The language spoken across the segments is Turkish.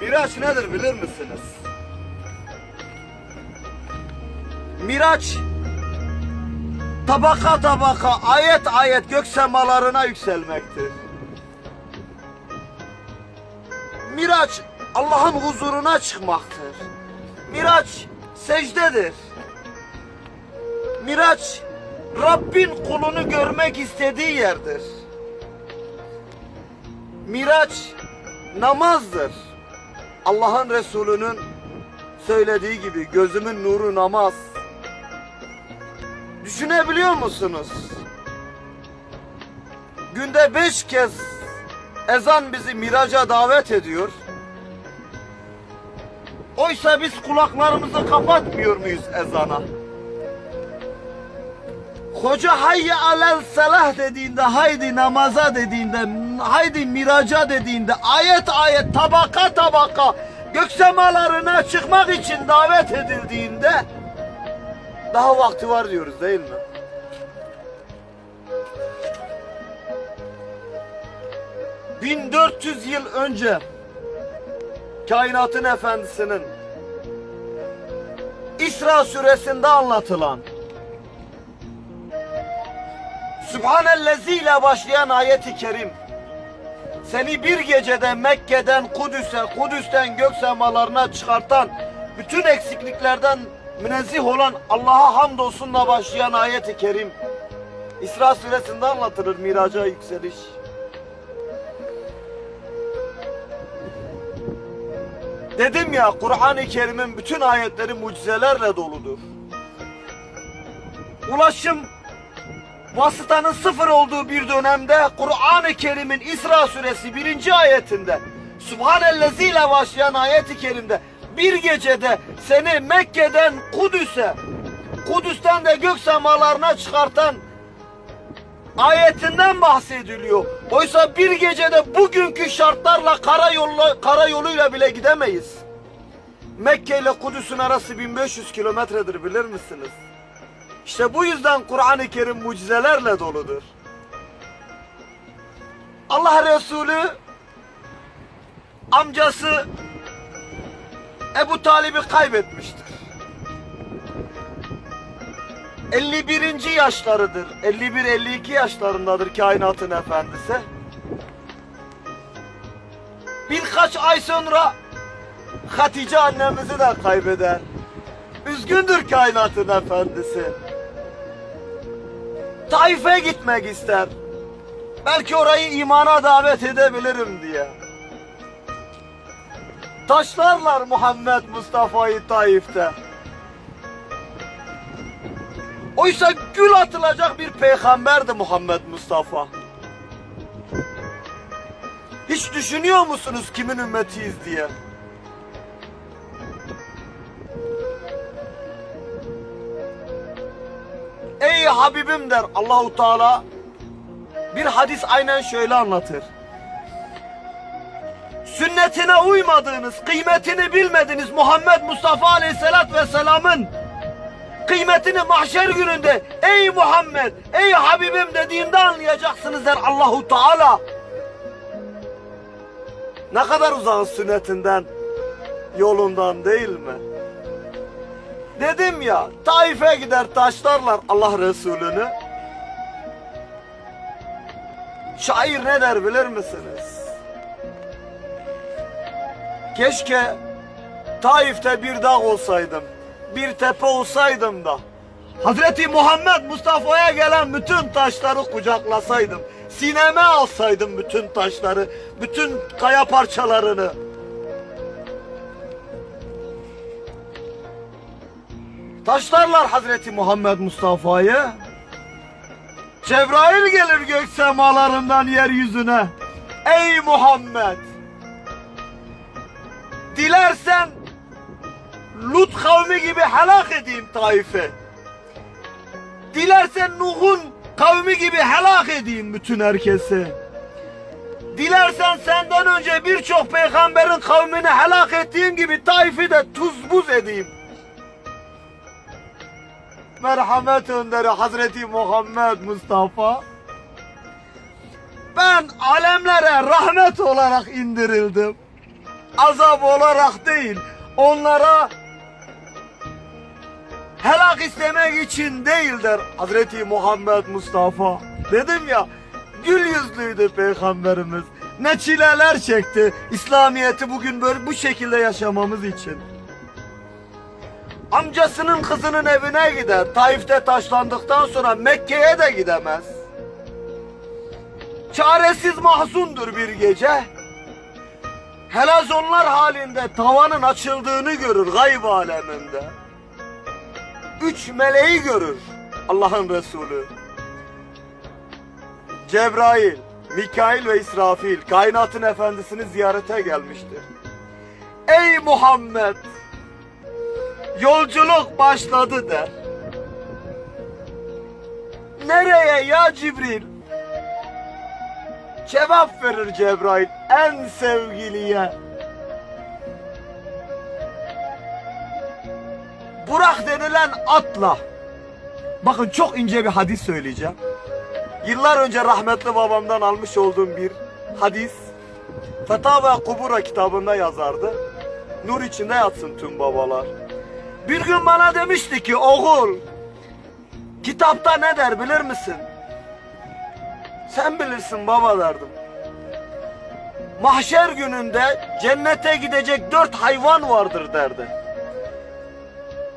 Miraç nedir bilir misiniz? Miraç tabaka tabaka ayet ayet gök semalarına yükselmektir. Miraç Allah'ın huzuruna çıkmaktır. Miraç secdedir. Miraç Rabbin kulunu görmek istediği yerdir. Miraç namazdır. Allah'ın Resulü'nün söylediği gibi gözümün nuru namaz. Düşünebiliyor musunuz? Günde beş kez ezan bizi miraca davet ediyor. Oysa biz kulaklarımızı kapatmıyor muyuz ezana? Hoca hayye alel selah dediğinde, haydi namaza dediğinde, haydi miraca dediğinde, ayet ayet, tabaka tabaka, gök semalarına çıkmak için davet edildiğinde, daha vakti var diyoruz değil mi? ...1400 yıl önce... ...kainatın efendisinin... İsra suresinde anlatılan... Sübhanellezi ile başlayan ayeti kerim seni bir gecede Mekke'den Kudüs'e, Kudüs'ten gök semalarına çıkartan bütün eksikliklerden münezzih olan Allah'a hamdolsunla başlayan ayeti kerim İsra suresinde anlatılır miraca yükseliş. Dedim ya Kur'an-ı Kerim'in bütün ayetleri mucizelerle doludur. Ulaşım vasıtanın sıfır olduğu bir dönemde Kur'an-ı Kerim'in İsra suresi birinci ayetinde Subhanellezi ile başlayan ayet-i kerimde bir gecede seni Mekke'den Kudüs'e Kudüs'ten de gök semalarına çıkartan ayetinden bahsediliyor. Oysa bir gecede bugünkü şartlarla karayolu, karayoluyla bile gidemeyiz. Mekke ile Kudüs'ün arası 1500 kilometredir bilir misiniz? İşte bu yüzden Kur'an-ı Kerim mucizelerle doludur. Allah Resulü amcası Ebu Talib'i kaybetmiştir. 51. yaşlarıdır. 51-52 yaşlarındadır kainatın efendisi. Birkaç ay sonra Hatice annemizi de kaybeder. Üzgündür kainatın efendisi. Taif'e gitmek ister. Belki orayı imana davet edebilirim diye. Taşlarlar Muhammed Mustafa'yı Taif'te. Oysa gül atılacak bir peygamberdi Muhammed Mustafa. Hiç düşünüyor musunuz kimin ümmetiyiz diye? Ey Habibim der Allahu Teala bir hadis aynen şöyle anlatır. Sünnetine uymadığınız, kıymetini bilmediğiniz Muhammed Mustafa Aleyhisselat Vesselam'ın kıymetini mahşer gününde ey Muhammed, ey Habibim dediğinde anlayacaksınız der Allahu Teala. Ne kadar uzağız sünnetinden, yolundan değil mi? Dedim ya Taif'e gider taşlarlar Allah Resulü'nü. Şair ne der bilir misiniz? Keşke Taif'te bir dağ olsaydım, bir tepe olsaydım da Hazreti Muhammed Mustafa'ya gelen bütün taşları kucaklasaydım. Sineme alsaydım bütün taşları, bütün kaya parçalarını. Taşlarlar Hazreti Muhammed Mustafa'yı. Cebrail gelir gök semalarından yeryüzüne. Ey Muhammed! Dilersen Lut kavmi gibi helak edeyim Taif'i. Dilersen Nuh'un kavmi gibi helak edeyim bütün herkesi. Dilersen senden önce birçok peygamberin kavmini helak ettiğim gibi Taif'i de tuz buz edeyim merhamet önderi Hazreti Muhammed Mustafa. Ben alemlere rahmet olarak indirildim. azap olarak değil, onlara helak istemek için değildir Hazreti Muhammed Mustafa. Dedim ya, gül yüzlüydü peygamberimiz. Ne çileler çekti İslamiyet'i bugün böyle bu şekilde yaşamamız için. Amcasının kızının evine gider. Taif'te taşlandıktan sonra Mekke'ye de gidemez. Çaresiz mahzundur bir gece. Helazonlar halinde tavanın açıldığını görür gayb aleminde. Üç meleği görür Allah'ın Resulü. Cebrail, Mikail ve İsrafil kainatın efendisini ziyarete gelmiştir. Ey Muhammed! Yolculuk başladı der. Nereye ya Cibril? Cevap verir Cebrail en sevgiliye. Burak denilen atla. Bakın çok ince bir hadis söyleyeceğim. Yıllar önce rahmetli babamdan almış olduğum bir hadis. Fetava Kubura kitabında yazardı. Nur içinde yatsın tüm babalar. Bir gün bana demişti ki oğul kitapta ne der bilir misin? Sen bilirsin baba derdim. Mahşer gününde cennete gidecek dört hayvan vardır derdi.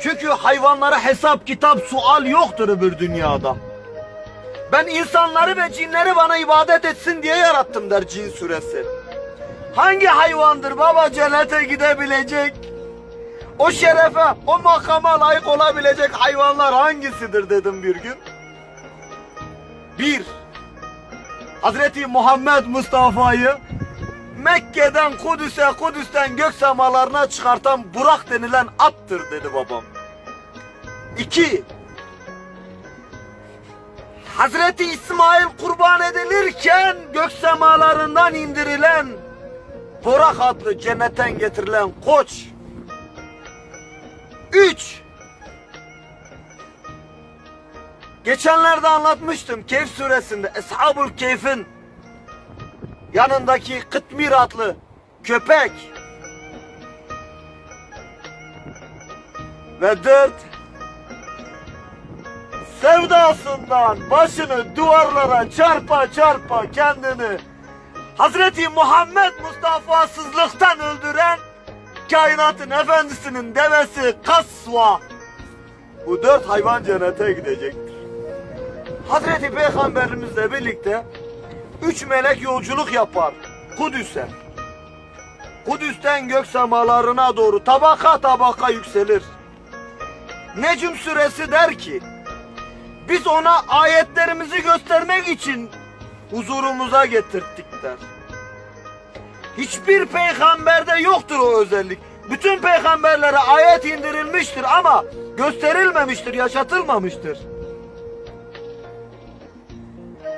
Çünkü hayvanlara hesap kitap sual yoktur öbür dünyada. Ben insanları ve cinleri bana ibadet etsin diye yarattım der cin suresi. Hangi hayvandır baba cennete gidebilecek? O şerefe, o makama layık olabilecek hayvanlar hangisidir dedim bir gün. Bir, Hazreti Muhammed Mustafa'yı Mekke'den Kudüs'e, Kudüs'ten gök semalarına çıkartan Burak denilen attır dedi babam. İki, Hazreti İsmail kurban edilirken gök semalarından indirilen Burak adlı cennetten getirilen koç. Üç, Geçenlerde anlatmıştım Keyf suresinde Eshabul Keyf'in yanındaki Kıtmir adlı köpek. Ve dört sevdasından başını duvarlara çarpa çarpa kendini Hazreti Muhammed Mustafa'sızlıktan öldüren kainatın efendisinin devesi Kasva bu dört hayvan cennete gidecektir. Hazreti Peygamberimizle birlikte üç melek yolculuk yapar Kudüs'e. Kudüs'ten gök semalarına doğru tabaka tabaka yükselir. Necm suresi der ki biz ona ayetlerimizi göstermek için huzurumuza getirttik der. Hiçbir peygamberde yoktur o özellik. Bütün peygamberlere ayet indirilmiştir ama gösterilmemiştir, yaşatılmamıştır.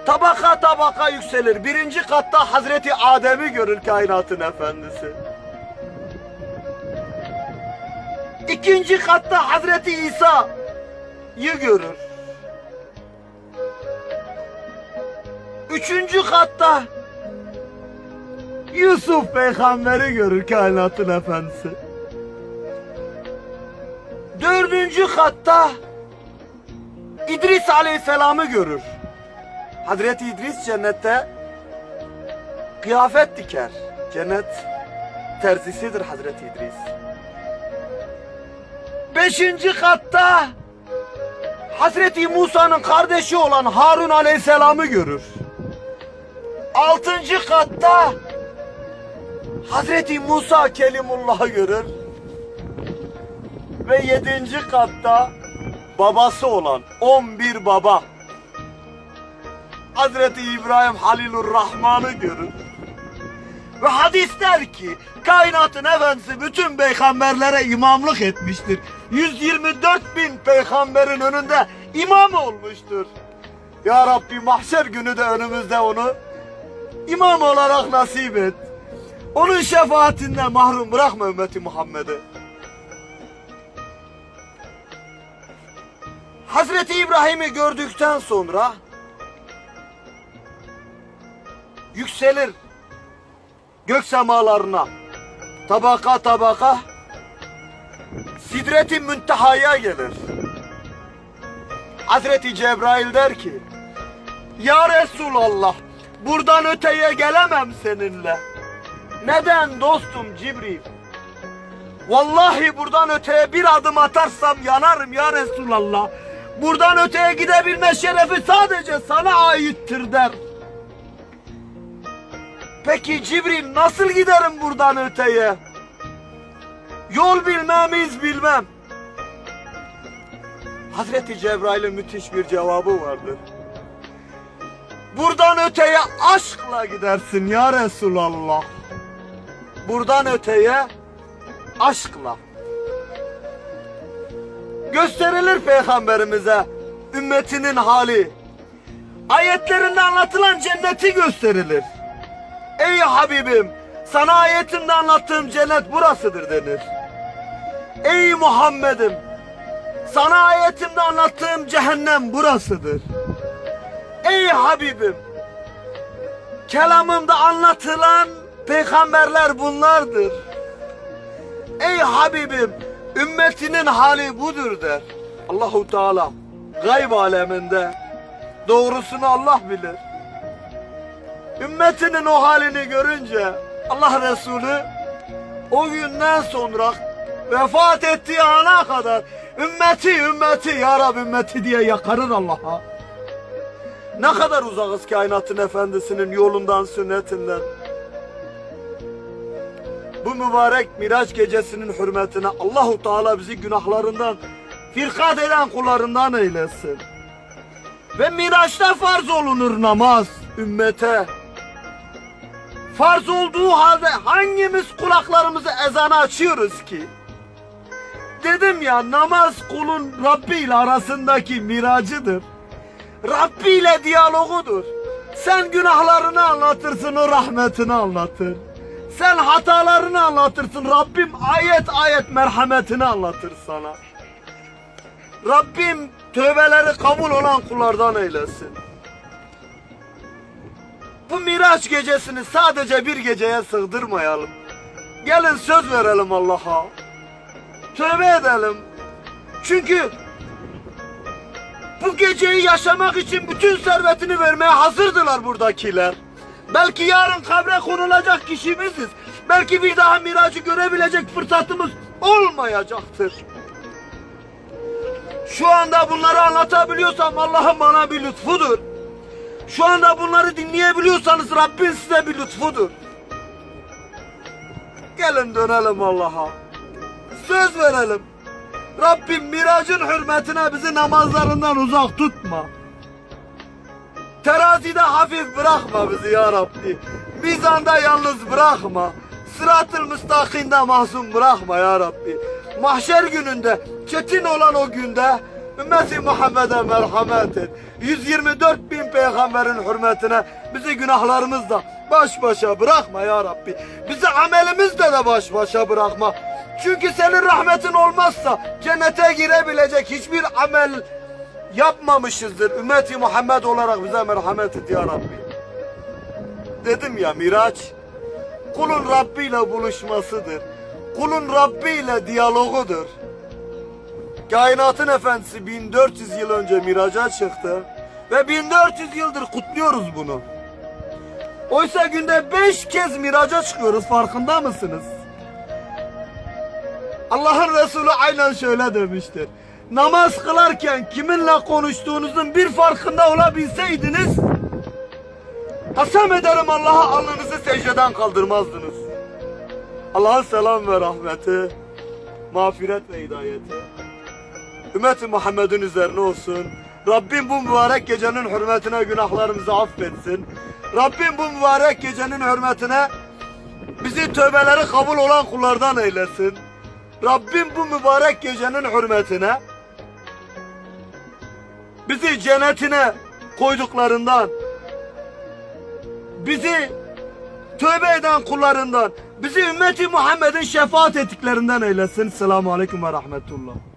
Tabaka tabaka yükselir. Birinci katta Hazreti Adem'i görür kainatın efendisi. İkinci katta Hazreti İsa'yı görür. Üçüncü katta Yusuf peygamberi görür kainatın efendisi. Dördüncü katta İdris aleyhisselamı görür. Hazreti İdris cennette kıyafet diker. Cennet terzisidir Hazreti İdris. Beşinci katta Hazreti Musa'nın kardeşi olan Harun Aleyhisselam'ı görür. Altıncı katta Hazreti Musa Kelimullah'ı görür. Ve yedinci katta babası olan 11 baba Hazreti İbrahim Halilur Rahman'ı görür. Ve hadis der ki kainatın efendisi bütün peygamberlere imamlık etmiştir. 124 bin peygamberin önünde imam olmuştur. Ya Rabbi mahşer günü de önümüzde onu imam olarak nasip et. Onun şefaatinden mahrum bırakma ümmeti Muhammed'i. Hazreti İbrahim'i gördükten sonra yükselir gök semalarına. tabaka tabaka Sidret-i Münteha'ya gelir. Hazreti Cebrail der ki Ya Resulallah buradan öteye gelemem seninle. Neden dostum Cibril? Vallahi buradan öteye bir adım atarsam yanarım ya Resulallah. Buradan öteye gidebilme şerefi sadece sana aittir der. Peki Cibril nasıl giderim buradan öteye? Yol bilmem, iz bilmem. Hazreti Cebrail'in müthiş bir cevabı vardır. Buradan öteye aşkla gidersin ya Resulallah. Buradan öteye aşkla. Gösterilir peygamberimize ümmetinin hali. Ayetlerinde anlatılan cenneti gösterilir. Ey Habibim sana ayetimde anlattığım cennet burasıdır denir. Ey Muhammed'im sana ayetimde anlattığım cehennem burasıdır. Ey Habibim kelamımda anlatılan peygamberler bunlardır. Ey Habibim ümmetinin hali budur der. Allahu Teala gayb aleminde doğrusunu Allah bilir. Ümmetinin o halini görünce Allah Resulü o günden sonra vefat ettiği ana kadar ümmeti ümmeti ya Rab ümmeti diye yakarır Allah'a. Ne kadar uzakız kainatın efendisinin yolundan sünnetinden. Bu mübarek Miraç gecesinin hürmetine Allahu Teala bizi günahlarından firkat eden kullarından eylesin. Ve Miraç'ta farz olunur namaz ümmete. Farz olduğu halde hangimiz kulaklarımızı ezana açıyoruz ki? Dedim ya namaz kulun Rabbi ile arasındaki miracıdır. Rabbi ile diyalogudur. Sen günahlarını anlatırsın o rahmetini anlatır. Sen hatalarını anlatırsın Rabbim ayet ayet merhametini anlatır sana. Rabbim tövbeleri kabul olan kullardan eylesin. Bu Miraç gecesini sadece bir geceye sığdırmayalım. Gelin söz verelim Allah'a. Tövbe edelim. Çünkü bu geceyi yaşamak için bütün servetini vermeye hazırdılar buradakiler. Belki yarın kabre konulacak kişi biziz. Belki bir daha miracı görebilecek fırsatımız olmayacaktır. Şu anda bunları anlatabiliyorsam Allah'ın bana bir lütfudur. Şu anda bunları dinleyebiliyorsanız Rabbin size bir lütfudur. Gelin dönelim Allah'a. Söz verelim. Rabbim miracın hürmetine bizi namazlarından uzak tutma. Terazide hafif bırakma bizi ya Rabbi. Mizanda yalnız bırakma. Sırat-ı müstakinde mahzun bırakma ya Rabbi. Mahşer gününde, çetin olan o günde ümmeti Muhammed'e merhamet et. 124 bin peygamberin hürmetine bizi günahlarımızla baş başa bırakma ya Rabbi. Bizi amelimizle de baş başa bırakma. Çünkü senin rahmetin olmazsa cennete girebilecek hiçbir amel yapmamışızdır. Ümmeti Muhammed olarak bize merhamet et ya Rabbi. Dedim ya Miraç kulun Rabbi ile buluşmasıdır. Kulun Rabbi ile diyalogudur. Kainatın efendisi 1400 yıl önce miraca çıktı. Ve 1400 yıldır kutluyoruz bunu. Oysa günde 5 kez miraca çıkıyoruz farkında mısınız? Allah'ın Resulü aynen şöyle demiştir. Namaz kılarken kiminle konuştuğunuzun bir farkında olabilseydiniz Kasem ederim Allah'a alnınızı secdeden kaldırmazdınız. Allah'ın selam ve rahmeti, mağfiret ve hidayeti ümmeti Muhammed'in üzerine olsun. Rabbim bu mübarek gecenin hürmetine günahlarımızı affetsin. Rabbim bu mübarek gecenin hürmetine bizi tövbeleri kabul olan kullardan eylesin. Rabbim bu mübarek gecenin hürmetine bizi cennetine koyduklarından bizi tövbe eden kullarından bizi ümmeti Muhammed'in şefaat ettiklerinden eylesin. Selamun Aleyküm ve Rahmetullah.